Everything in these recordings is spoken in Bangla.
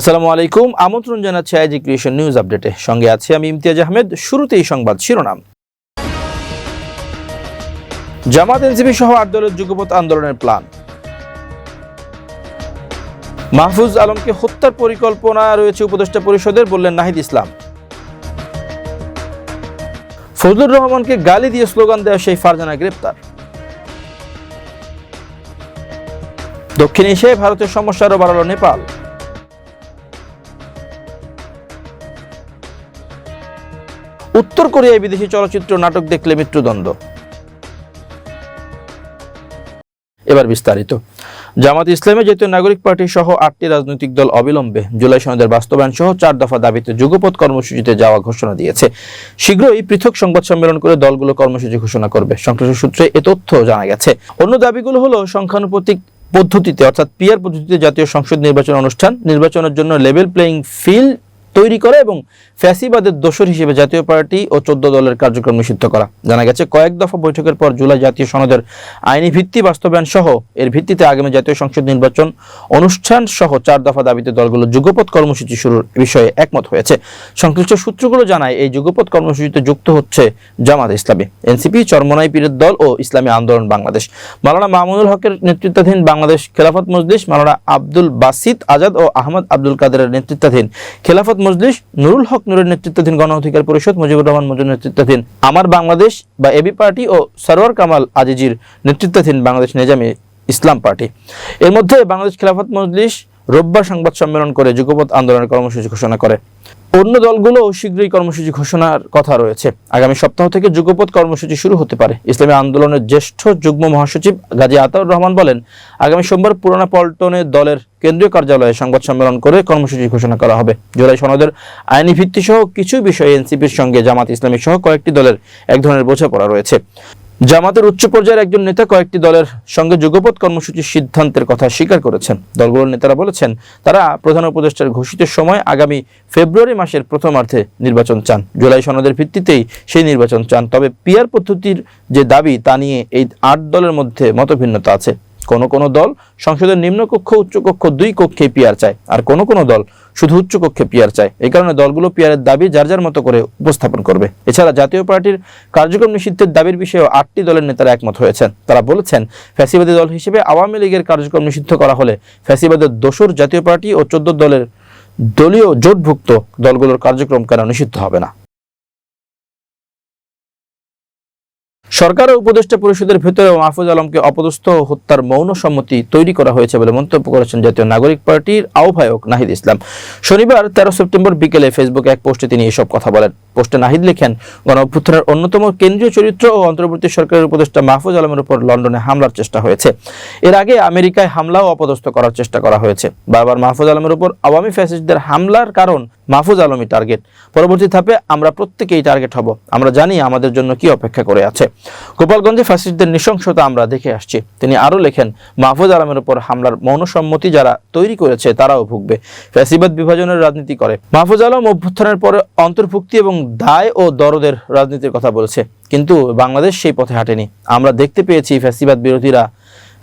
আসসালামু আলাইকুম। আমন্ত্রণ জানাচ্ছি আইজি ক্রিয়েশন নিউজ আপডেটে। সঙ্গে আছি আমি ইমতিয়াজ আহমেদ। শুরুতেই সংবাদ শিরোনাম। জামাত, এনসিপি সহ আট দলের যুগপথ আন্দোলনের প্ল্যান। মাহফুজ আলমকে হত্যার পরিকল্পনা রয়েছে উপদেষ্টা পরিষদের, বললেন নাহিদ ইসলাম। ফজলুর রহমানকে গালি দিয়ে স্লোগান দেওয়া সেই ফারজানা গ্রেপ্তার। দক্ষিণ এশিয়ায় ভারতের সমস্যা আরও বাড়ালো নেপাল। উত্তর কোরিয়ায় বিদেশি চলচ্চিত্র নাটক দেখলে মৃত্যুদণ্ড। এবার বিস্তারিত। জামাত ইসলামী জাতীয় নাগরিক পার্টি সহ আটটি রাজনৈতিক দল অবিলম্বে জুলাই সনদের বাস্তবায়ন সহ চার দফা দাবিতে যুগপথ কর্মসূচিতে যাওয়া ঘোষণা দিয়েছে। শীঘ্রই পৃথক সংবাদ সম্মেলন করে দলগুলো কর্মসূচি ঘোষণা করবে, সংশ্লিষ্ট সূত্রে এ তথ্য জানা গেছে। অন্য দাবিগুলো হলো সংখ্যানুপাতিক পদ্ধতিতে, অর্থাৎ পিয়ার পদ্ধতিতে জাতীয় সংসদ নির্বাচন অনুষ্ঠান, নির্বাচনের জন্য লেভেল প্লেইং ফিল্ড তৈরি করা এবং ফ্যাসিবাদের দোষর হিসেবে জাতীয় পার্টি ও চোদ্দ দলের কার্যক্রম নিষিদ্ধ করা। জানা গেছে, কয়েক দফা বৈঠকের পর জুলাই জাতীয় সনদের আইনি ভিত্তি বাস্তবায়ন সহ এর ভিত্তিতে আগামী জাতীয় সংসদ নির্বাচন অনুষ্ঠান সহ চার দফা দাবিতে দলগুলো যুগপৎ কর্মসূচি শুরুর বিষয়ে একমত হয়েছে। সংশ্লিষ্ট সূত্রগুলো জানায়, এই যুগপৎ কর্মসূচিতে যুক্ত হচ্ছে জামাত ইসলামী, এনসিপি, চরমনাই পীরের দল ও ইসলামী আন্দোলন বাংলাদেশ। মাওলানা মামুনুল হকের নেতৃত্বাধীন বাংলাদেশ খেলাফত মজলিস, মালানা আব্দুল বাসিত আজাদ ও আহমদ আব্দুল কাদেরের নেতৃত্বাধীন খেলাফত মজলিস, নুরুল হক নুরের নেতৃত্বাধীন গণ অধিকার পরিষদ, মুজিবুর রহমান মজুর নেতৃত্বাধীন আমার বাংলাদেশ বা এবি পার্টি ও সরোয়ার কামাল আজিজির নেতৃত্বাধীন বাংলাদেশ নিজামী ইসলাম পার্টি। এর মধ্যে বাংলাদেশ খেলাফত মজলিস রোববার সংবাদ সম্মেলন করে যুগপৎ আন্দোলনের কর্মসূচি ঘোষণা করে। অন্য দলগুলো শীঘ্রই কর্মসূচি ঘোষণার কথা রয়েছে। আগামী সপ্তাহ থেকে যুগপৎ কর্মসূচি শুরু হতে পারে। ইসলামী আন্দোলনের জ্যেষ্ঠ যুগ্ম মহাসচিব গাজী আতাউর রহমান বলেন, আগামী সোমবার পুরানা পল্টনে দলের কেন্দ্রীয় কার্যালয়ে সংবাদ সম্মেলন করে কর্মসূচি ঘোষণা করা হবে। জুলাই সনদের আইনি ভিত্তি সহ কিছু বিষয়ে এনসিপির সঙ্গে জামাত ইসলামী সহ কয়েকটি দলের এক ধরনের বোঝাপড়া রয়েছে। জামাতের উচ্চ পর্যায়ের একজন নেতা কয়েকটি দলের সঙ্গে যুগপথ কর্মসূচির সিদ্ধান্তের কথা স্বীকার করেছেন। দলগুলোর নেতারা বলেছেন, তারা প্রধান উপদেষ্টার ঘোষিত সময় আগামী ফেব্রুয়ারি মাসের প্রথমার্ধে নির্বাচন চান। জুলাই সনদের ভিত্তিতেই সেই নির্বাচন চান, তবে পিয়ার পদ্ধতির যে দাবি, তা নিয়ে এই আট দলের মধ্যে মতভিন্নতা আছে। কোন কোন দল সংসদের নিম্নকক্ষ উচ্চকক্ষ দুই কক্ষে পিয়ার চায়, আর কোন কোন দল শুধু উচ্চকক্ষে পিয়ার চায়। এই কারণে দলগুলো পিয়ারের দাবি যার যার মতো করে উপস্থাপন করবে। এছাড়া জাতীয় পার্টির কার্যক্রম নিষিদ্ধের দাবির বিষয়েও আটটি দলের নেতারা একমত হয়েছেন। তারা বলেছেন, ফ্যাসিবাদী দল হিসেবে আওয়ামী লীগের কার্যক্রম নিষিদ্ধ করা হলে ফ্যাসিবাদের দোসর জাতীয় পার্টি ও চোদ্দ দলের দলীয় জোটভুক্ত দলগুলোর কার্যক্রম কেন নিষিদ্ধ হবে না? সরকার ও উপদেষ্টা পরিষদের ভেতরে মাহফুজ আলমকে অপদস্থ হত্যার মৌন সম্মতি তৈরি করা হয়েছে বলে মন্তব্য করেছেন জাতীয় নাগরিক পার্টির আহ্বায়ক নাহিদ ইসলাম। শনিবার তেরো সেপ্টেম্বর বিকেলে ফেসবুকে এক পোস্টে তিনি এসব কথা বলেন। পোস্টে নাহিদ লিখেন গণ অভ্যুত্থানের অন্যতম কেন্দ্রীয় চরিত্র ও অন্তর্বর্তী সরকারের উপদেষ্টা মাহফুজ আলমের উপর লন্ডনে হামলার চেষ্টা হয়েছে। এর আগে আমেরিকায় হামলা ও অপদস্থ করার চেষ্টা করা হয়েছে। বারবার মাহফুজ আলমের উপর আওয়ামী ফ্যাসিস্টদের হামলার কারণ মাহফুজ আলমী টার্গেট পরবর্তী ধাপে আমরা প্রত্যেকেই টার্গেট হব। আমরা জানি আমাদের জন্য কি অপেক্ষা করে আছে। গোপালগঞ্জে ফ্যাসিস্টদের নৃশংসতা আমরা দেখে আসছি। তিনি আরও লেখেন, মাহফুজ আলমের উপর হামলার মৌনসম্মতি যারা তৈরি করেছে, তারাও ভুগবে। ফ্যাসিবাদ বিভাজনের রাজনীতি করে। মাহফুজ আলম অভ্যুত্থানের পরে অন্তর্ভুক্তি এবং দায় ও দরদের রাজনীতির কথা বলেছে। কিন্তু বাংলাদেশ সেই পথে হাঁটেনি। আমরা দেখতে পেয়েছি ফ্যাসিবাদ বিরোধীরা,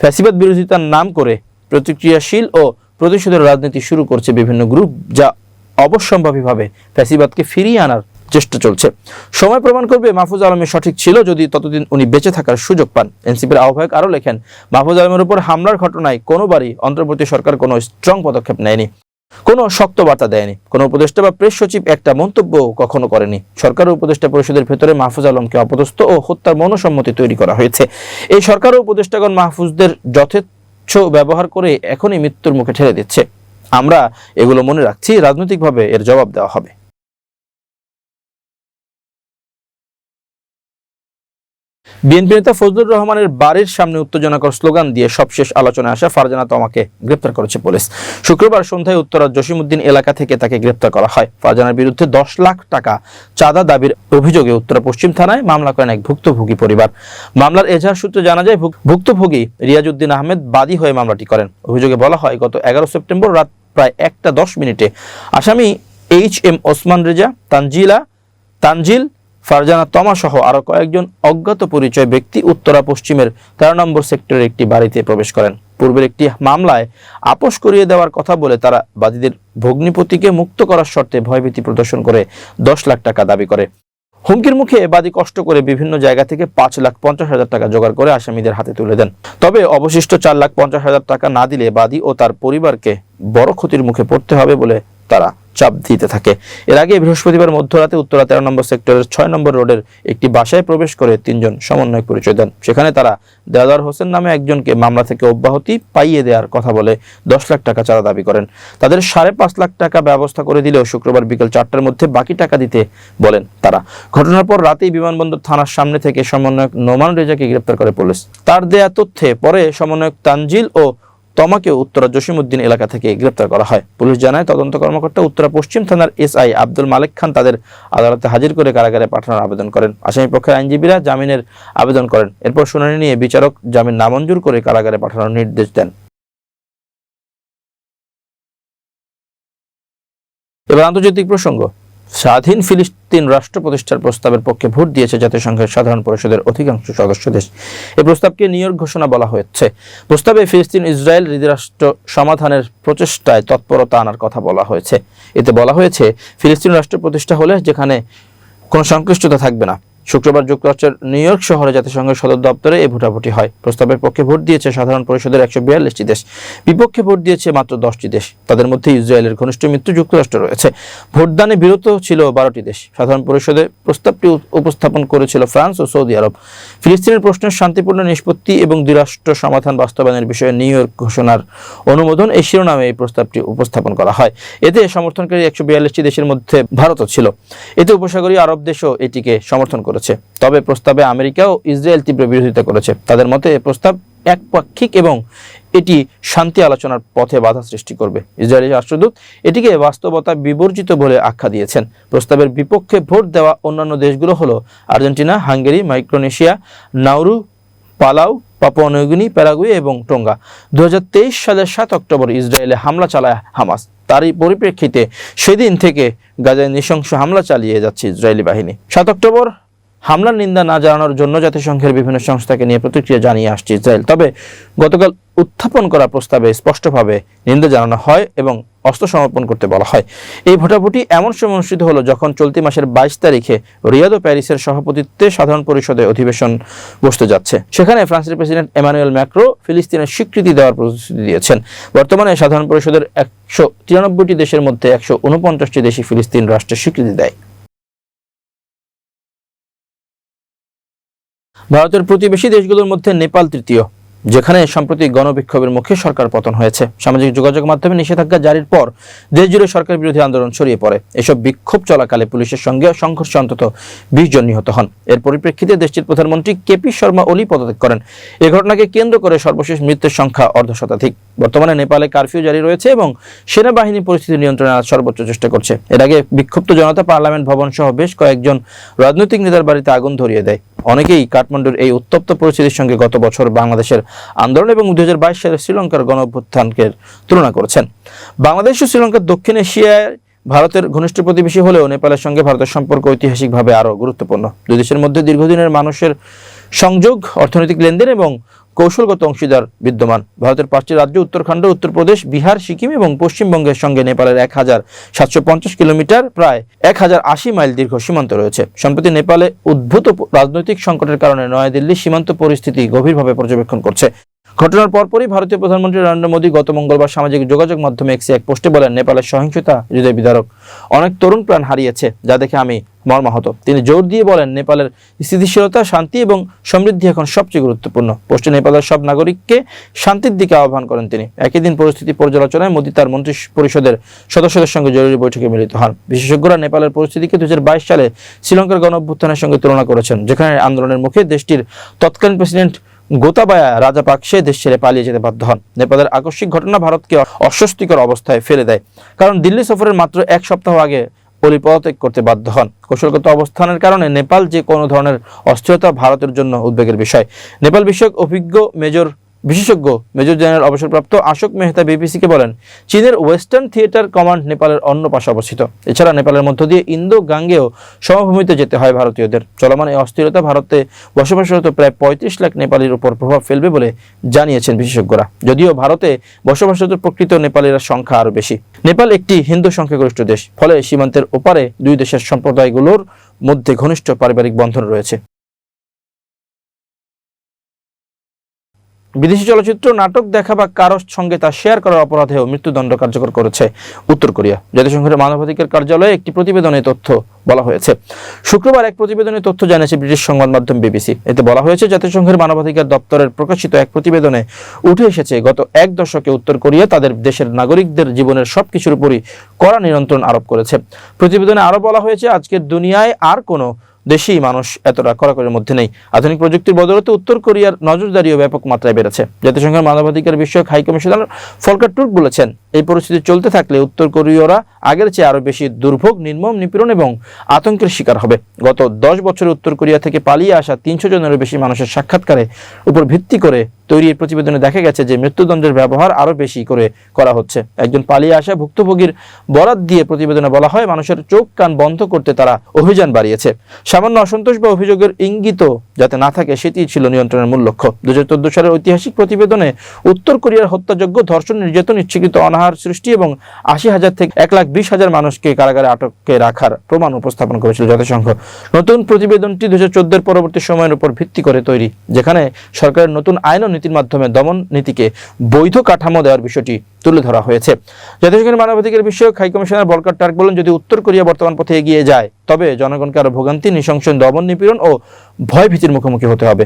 ফ্যাসিবাদ বিরোধিতার নাম করে প্রতিক্রিয়াশীল ও প্রতিশোধের রাজনীতি শুরু করছে বিভিন্ন গ্রুপ যা অবশ্যম্ভাবীভাবে ফ্যাসিবাদকে ফিরিয়ে আনার চেষ্টা চলছে। সময় প্রমাণ করবে মাহফুজ আলমের সঠিক ছিল যদি ততদিন উনি বেঁচে থাকার সুযোগ পান। এনসিপির আহ্বায়ক আরও লেখেন, মাহফুজ আলমের উপর হামলার ঘটনায় কোনোবারই অন্তর্বর্তী সরকার কোনো স্ট্রং পদক্ষেপ নেয়নি, কোনো শক্ত বার্তা দেয়নি। কোনো উপদেষ্টা বা প্রেস সচিব একটা মন্তব্য কখনো করেনি। সরকার উপদেষ্টা পরিষদের ভেতরে মাহফুজ আলমকে অপদস্থ ও হত্যার মনসম্মতি তৈরি করা হয়েছে। এই সরকার উপদেষ্টাগণ মাহফুজদের যথেচ্ছ ব্যবহার করে এখনই মৃত্যুর মুখে ঠেলে দিচ্ছে। আমরা এগুলো মনে রাখছি রাজনৈতিকভাবে এর জবাব দেওয়া হবে। বিএনপি নেতা ফজলুর রহমানের বাড়ির সামনে উত্তেজনাকর স্লোগান দিয়ে সবশেষ আলোচনায় আসা ফারজানা তমাকে গ্রেপ্তার করেছে পুলিশ। শুক্রবার সন্ধ্যায় উত্তরা জসিমুদ্দিন এলাকা থেকে তাকে গ্রেপ্তার করা হয়। ফারজানার বিরুদ্ধে দশ লাখ টাকা চাঁদা দাবির অভিযোগে উত্তরা পশ্চিম থানায় মামলা করেন এক ভুক্তভোগী পরিবার। মামলার এজাহার সূত্রে জানা যায়, ভুক- ভুক্তভোগী রিয়াজউদ্দিন আহমেদ বাদী হয়ে মামলাটি করেন। অভিযোগে বলা হয়, গত এগারো সেপ্টেম্বর রাত প্রায় একটা দশ মিনিটে আসামি এইচ এম ওসমান রেজা, তানজিলা তানজিল ফারজানা তমা সহ আরও কয়েকজন অজ্ঞাত পরিচয় ব্যক্তি উত্তরা পশ্চিমের তেরো নম্বর সেক্টরের একটি বাড়িতে প্রবেশ করেন। পূর্বের একটি মামলায় আপোষ করিয়ে দেওয়ার কথা বলে তারা বাদীদের ভগ্নিপতিকে মুক্ত করার শর্তে ভয়ভীতি প্রদর্শন করে দশ লাখ টাকা দাবি করে। হুমকির মুখে বাদী কষ্ট করে বিভিন্ন জায়গা থেকে পাঁচ লাখ পঞ্চাশ হাজার টাকা জোগাড় করে আসামিদের হাতে তুলে দেন। তবে অবশিষ্ট চার লাখ পঞ্চাশ হাজার টাকা না দিলে বাদী ও তার পরিবারকে বড় ক্ষতির মুখে পড়তে হবে বলে তারা চাপ দিতে থাকে। এর আগে বৃহস্পতিবার মধ্যরাতে উত্তরা তেরো নম্বর সেক্টরের ছয় নম্বর রোডের একটি বাসায় প্রবেশ করে তিনজন সমন্বয়ক পরিচয় দেন। সেখানে তারা দেওয়াদার হোসেন নামে একজনকে মামলা থেকে অব্যাহতি পাইয়ে দেওয়ার কথা বলে দশ লাখ টাকা চাঁদা দাবি করেন। তাদের সাড়ে পাঁচ লাখ টাকা ব্যবস্থা করে দিলেও শুক্রবার বিকেল চারটার মধ্যে বাকি টাকা দিতে বলেন তারা। ঘটনার পর রাতেই বিমানবন্দর থানার সামনে থেকে সমন্বয়ক নোমান রেজাকে গ্রেপ্তার করে পুলিশ। তার দেয়া তথ্যে পরে সমন্বয়ক তানজিল ও তমাকে উত্তরা জসিমউদ্দিন এলাকা থেকে গ্রেপ্তার করা হয়। পুলিশ জানায়, তদন্ত কর্মকর্তা উত্তরা পশ্চিম থানার এসআই আব্দুল মালিক খান তাদের আদালতে হাজির করে কারাগারে পাঠানোর আবেদন করেন। আসামি পক্ষের আইনজীবীরা জামিনের আবেদন করেন। এরপর শুনানি নিয়ে বিচারক জামিন নামঞ্জুর করে কারাগারে পাঠানোর নির্দেশ দেন। এবার আন্তর্জাতিক প্রসঙ্গ। স্বাধীন ফিলিস্তিন রাষ্ট্র প্রতিষ্ঠার প্রস্তাবের পক্ষে ভোট দিয়েছে জাতিসংঘের সাধারণ পরিষদের অধিকাংশ সদস্য দেশ। এই প্রস্তাবকে নিয়োগ ঘোষণা বলা হয়েছে। প্রস্তাবে ফিলিস্তিন, ইসরায়েল হৃদরাষ্ট্র সমাধানের প্রচেষ্টায় তৎপরতা আনার কথা বলা হয়েছে। এতে বলা হয়েছে, ফিলিস্তিন রাষ্ট্র প্রতিষ্ঠা হলে যেখানে কোনো সংশ্লিষ্টতা থাকবে না। শুক্রবার যুক্তরাষ্ট্রের নিউ ইয়র্ক শহরে জাতিসংঘের সদর দপ্তরে এই ভোটাভুটি হয়। প্রস্তাবের পক্ষে ভোট দিয়েছে সাধারণ পরিষদের একশো বিয়াল্লিশটি দেশ। বিপক্ষে ভোট দিয়েছে মাত্র দশটি দেশ। তাদের মধ্যে ইসরায়েলের ঘনিষ্ঠ মিত্র যুক্তরাষ্ট্র রয়েছে। ভোটদানে বিরত ছিল বারোটি দেশ। সাধারণ পরিষদে প্রস্তাবটি উপস্থাপন করেছিল ফ্রান্স ও সৌদি আরব। ফিলিস্তিনের প্রশ্নের শান্তিপূর্ণ নিষ্পত্তি এবং দ্বিরাষ্ট্র সমাধান বাস্তবায়নের বিষয়ে নিউ ইয়র্ক ঘোষণার অনুমোদন এই শিরোনামে এই প্রস্তাবটি উপস্থাপন করা হয়। এতে সমর্থনকারী একশো বিয়াল্লিশটি দেশের মধ্যে ভারতও ছিল। এতে উপসাগরীয় আরব দেশও এটিকে সমর্থন করেছে। তবে প্রস্তাবে আমেরিকা ও ইসরায়েল তীব্র বিরোধিতা করেছে। তাদের মতে এই প্রস্তাব একপাক্ষিক এবং এটি শান্তি আলোচনার পথে বাধা সৃষ্টি করবে। ইসরায়েলি রাষ্ট্রদূত এটিকে বাস্তবতা বিবর্জিত বলে আখ্যা দিয়েছেন। প্রস্তাবের বিপক্ষে ভোট দেওয়া অন্যান্য দেশগুলো হলো Argentina, Hungary, Micronesia, Nauru Palau Papua New Guinea Paraguay এবং টোঙ্গা। দুই হাজার তেইশ সালের সাত অক্টোবর ইসরায়েলে হামলা চালায় হামাস। তারই পরিপ্রেক্ষিতে সেদিন থেকে গাজায় নৃশংস হামলা চালিয়ে যাচ্ছে ইসরায়েলি বাহিনী। সাত অক্টোবর হামলার নিন্দা না জানানোর জন্য জাতিসংঘের বিভিন্ন সংস্থাকে নিয়ে প্রতিক্রিয়া জানিয়ে আসছে ইসরায়েল। তবে গতকাল উত্থাপন করা প্রস্তাবে স্পষ্টভাবে নিন্দা জানানো হয় এবং অস্ত্র সমর্পণ করতে বলা হয়। এই ভোটাভুটি এমন সময় অনুষ্ঠিত হলো যখন চলতি মাসের বাইশ তারিখে রিয়াদ ও প্যারিসের সভাপতিত্বে সাধারণ পরিষদে অধিবেশন বসতে যাচ্ছে। সেখানে ফ্রান্সের প্রেসিডেন্ট এমানুয়েল ম্যাক্রো ফিলিস্তিনের স্বীকৃতি দেওয়ার প্রতিশ্রুতি দিয়েছেন। বর্তমানে সাধারণ পরিষদের একশো তিরানব্বইটি দেশের মধ্যে একশো উনপঞ্চাশটি দেশই ফিলিস্তিন রাষ্ট্রের স্বীকৃতি দেয়। ভারতের প্রতিবেশী দেশগুলোর মধ্যে নেপাল তৃতীয়, যেখানে সম্প্রতি গণবিক্ষোভের মুখে সরকার পতন হয়েছে। সামাজিক যোগাযোগ মাধ্যমে নিষেধাজ্ঞা জারির পর দেশ জুড়ে সরকার বিরোধী আন্দোলন ছড়িয়ে পড়ে। এসব বিক্ষোভ চলাকালে পুলিশের সঙ্গে সংঘর্ষে অন্তত বিশ জন নিহত হন। এর পরিপ্রেক্ষিতে দেশটির প্রধানমন্ত্রী কেপি শর্মা ওলি পদত্যাগ করেন। এ ঘটনাকে কেন্দ্র করে সর্বশেষ মৃত্যুর সংখ্যা অর্ধশতাধিক। বর্তমানে নেপালে কারফিউ জারি রয়েছে এবং সেনাবাহিনী পরিস্থিতি নিয়ন্ত্রণে আনার সর্বোচ্চ চেষ্টা করছে। এর আগে বিক্ষুব্ধ জনতা পার্লামেন্ট ভবন সহ বেশ কয়েকজন রাজনৈতিক নেতার বাড়িতে আগুন ধরিয়ে দেয়। অনেকেই কাঠমান্ডুর এই উত্তপ্ত পরিস্থিতির সঙ্গে গত বছর বাংলাদেশের আন্দোলন এবং দুই সালে শ্রীলঙ্কার গণঅভ্যুত্থানকে তুলনা করেছেন। বাংলাদেশ ও শ্রীলঙ্কার দক্ষিণ এশিয়ায় ভারতের ঘনিষ্ঠ প্রতিবেশী হলেও নেপালের সঙ্গে ভারতের সম্পর্ক ঐতিহাসিকভাবে আরও গুরুত্বপূর্ণ। দুই দেশের মধ্যে দীর্ঘদিনের মানুষের সংযোগ, অর্থনৈতিক লেনদেন এবং কৌশলগত অংশীদার বিদ্যমান। ভারতের পাঁচটি রাজ্য, উত্তরাখণ্ড, উত্তরপ্রদেশ, বিহার, সিকিম এবং পশ্চিমবঙ্গের সঙ্গে নেপালের এক হাজার সাতশো পঞ্চাশ কিলোমিটার প্রায় এক হাজার আশি মাইল দীর্ঘ সীমান্ত রয়েছে। সম্প্রতি নেপালে উদ্ভূত রাজনৈতিক সংকটের কারণে নয়াদিল্লি সীমান্ত পরিস্থিতি গভীরভাবে পর্যবেক্ষণ করছে। ঘটনার পরপরই ভারতীয় প্রধানমন্ত্রী নরেন্দ্র মোদী গত মঙ্গলবার সামাজিক যোগাযোগ মাধ্যমে এক্সে এক পোস্টে বলেন, নেপালের সহিংসতা হৃদয় বিদারক। অনেক তরুণ প্রাণ হারিয়েছে, যা দেখে আমি মর্মাহত। তিনি জোর দিয়ে বলেন, নেপালের স্থিতিশীলতা, শান্তি এবং সমৃদ্ধি এখন সবচেয়ে গুরুত্বপূর্ণ। পোস্টে নেপালের সব নাগরিককে শান্তির দিকে আহ্বান করেন তিনি। একই দিন পরিস্থিতি পর্যালোচনায় মোদী তার মন্ত্রী পরিষদের সদস্যদের সঙ্গে জরুরি বৈঠকে মিলিত হন। বিশেষজ্ঞরা নেপালের পরিস্থিতিকে দু হাজার বাইশ সালে শ্রীলঙ্কার গণ অভ্যুত্থানের সঙ্গে তুলনা করেছেন, যেখানে আন্দোলনের মুখে দেশটির তৎকালীন প্রেসিডেন্ট গোতাবায়া রাজাপাকসে দেশ ছেড়ে পালিয়ে যেতে বাধ্য হন। নেপালের আকস্মিক ঘটনা ভারতকে অস্বস্তিকর অবস্থায় ফেলে দেয়। কারণ দিল্লি সফরের মাত্র এক সপ্তাহ আগে অলি পদত্যাগ করতে বাধ্য হন। কৌশলগত অবস্থানের কারণে নেপাল যে কোনো ধরনের অস্থিরতা ভারতের জন্য উদ্বেগের বিষয়। নেপাল বিষয়ক অভিজ্ঞ মেজর বিশেষজ্ঞ মেজর জেনারেল অবসরপ্রাপ্ত অশোক মেহতা বিবিসিকে বলেন, চীনের ওয়েস্টার্ন থিয়েটার কমান্ড নেপালের অন্য পাশে অবস্থিত। এছাড়া নেপালের মধ্য দিয়ে ইন্দো গাঙ্গেয় সমভূমিতে যেতে হয় ভারতীয়দের। চলমান এই অস্থিরতা ভারতে বসবাসরত প্রায় পঁয়ত্রিশ লাখ নেপালির উপর প্রভাব ফেলবে বলে জানিয়েছেন বিশেষজ্ঞরা। যদিও ভারতে বসবাসরত প্রকৃত নেপালিরা সংখ্যা আরও বেশি। নেপাল একটি হিন্দু সংখ্যাগরিষ্ঠ দেশ, ফলে সীমান্তের ওপারে দুই দেশের সম্প্রদায়গুলোর মধ্যে ঘনিষ্ঠ পারিবারিক বন্ধন রয়েছে। বিদেশি চলচ্চিত্র, নাটক দেখা বা কারোর সঙ্গে তা শেয়ার করার অপরাধেও মৃত্যুদণ্ড কার্যকর করেছে উত্তর কোরিয়া। জাতিসংঘের মানবাধিকার কার্যালয়ে একটি প্রতিবেদনে তথ্য বলা হয়েছে। শুক্রবার এক প্রতিবেদনে তথ্য জানিয়েছে ব্রিটিশ সংবাদ মাধ্যম বিবিসি। এতে বলা হয়েছে, জাতিসংঘের মানবাধিকার দপ্তরের প্রকাশিত এক প্রতিবেদনে উঠে এসেছে, গত এক দশকে উত্তর কোরিয়া তাদের দেশের নাগরিকদের জীবনের সবকিছুর উপরই কড়া নিয়ন্ত্রণ আরোপ করেছে। প্রতিবেদনে আরও বলা হয়েছে, আজকের দুনিয়ায় আর কোনো দেশেই মানুষ এতটা কড়াকড়ির মধ্যে নেই। আধুনিক প্রযুক্তির বদলতে উত্তর কোরিয়ার নজরদারিও ব্যাপক মাত্রায় বেড়েছে। জাতিসংঘের মানবাধিকার বিষয়ক হাই কমিশনার ফলকার টুর্ক বলেছেন, এই পরিস্থিতি চলতে থাকলে উত্তর কোরীয়রা আগের চেয়ে আরও বেশি দুর্ভোগ, নির্মম, নিপীড়ন এবং আতঙ্কের শিকার হবে। গত দশ বছরে উত্তর কোরিয়া থেকে পালিয়ে আসা তিনশো জনেরও বেশি মানুষের সাক্ষাৎকারে উপর ভিত্তি করে তৈরি প্রতিবেদনে দেখা গেছে যে মৃত্যুদণ্ডের ব্যবহার আরও বেশি করে করা হচ্ছে। একজন পালিয়ে আসা ভুক্তভোগীর বরাত দিয়ে প্রতিবেদনে বলা হয়, মানুষের চোখ কান বন্ধ করতে তারা অভিযান বাড়িয়েছে। সামান্য অসন্তোষ বা অভিযোগের ইঙ্গিত যাতে না থাকে সেটি ছিল নিয়ন্ত্রণের মূল লক্ষ্য। দু হাজার চোদ্দ সালের ঐতিহাসিক প্রতিবেদনে উত্তর কোরিয়ার হত্যাযোগ্য ধর্ষণ নির্যাতন, ইচ্ছাকৃত অনাহার সৃষ্টি এবং আশি হাজার থেকে এক লাখ বিশ হাজার মানুষকে কারাগারে আটকে রাখার প্রমাণ উপস্থাপন করেছিল জাতিসংঘ। নতুন প্রতিবেদনটি দু হাজার পরবর্তী সময়ের উপর ভিত্তি করে তৈরি, যেখানে সরকারের নতুন আইন ও নীতির মাধ্যমে দমন নীতিকে বৈধ কাঠামো দেওয়ার বিষয়টি তুলে ধরা হয়েছে। জাতিসংঘের মানবাধিকার বিষয়ক হাই কমিশনার বলকার টার্ক বলেন, যদি উত্তর কোরিয়া বর্তমান পথে এগিয়ে যায়, তবে জনগণকে আরও ভোগান্তি, নৃশংস দমন নিপীড়ন ও ভয় ভীতির মুখোমুখি হতে হবে।